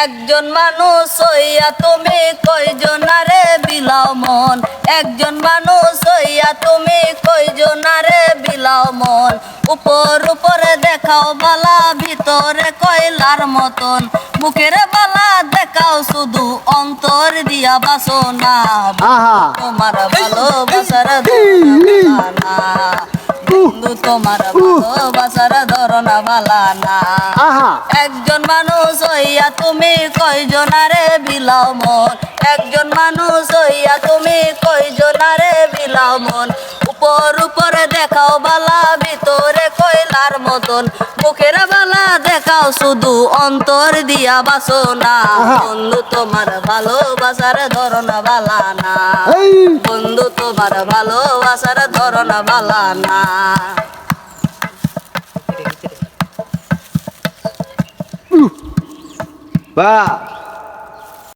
একজন মানুষ হইয়া তুমি কয়জনারে বিলাও মন? একজন মানুষ হইয়া তুমি কয়জনারে বিলাও মন? উপর উপরে দেখাও বালা ভিতরে কয়লার মতন। মুখের বালা দেখাও শুধু অন্তর দিয়া বাসনা। তোমার ভালোবাসার না বন্ধু তোমার ভালোবাসার ধরনা বালা না। একজন মানুষ হইয়া তুমি কয়জনারে বিলাও মন? একজন মানুষ হইয়া তুমি কয়জনারে বিলাও মন? উপর উপরে দেখাও বালা ভিতরে কয়লার মতন। মুখের বালা দেখাও শুধু অন্তর দিয়া বাসনা। আহা। বন্ধু তোমার ভালোবাসার ধরনা বালা না। বন্ধু তোমার ভালোবাসার ধরন বালা না। বাহ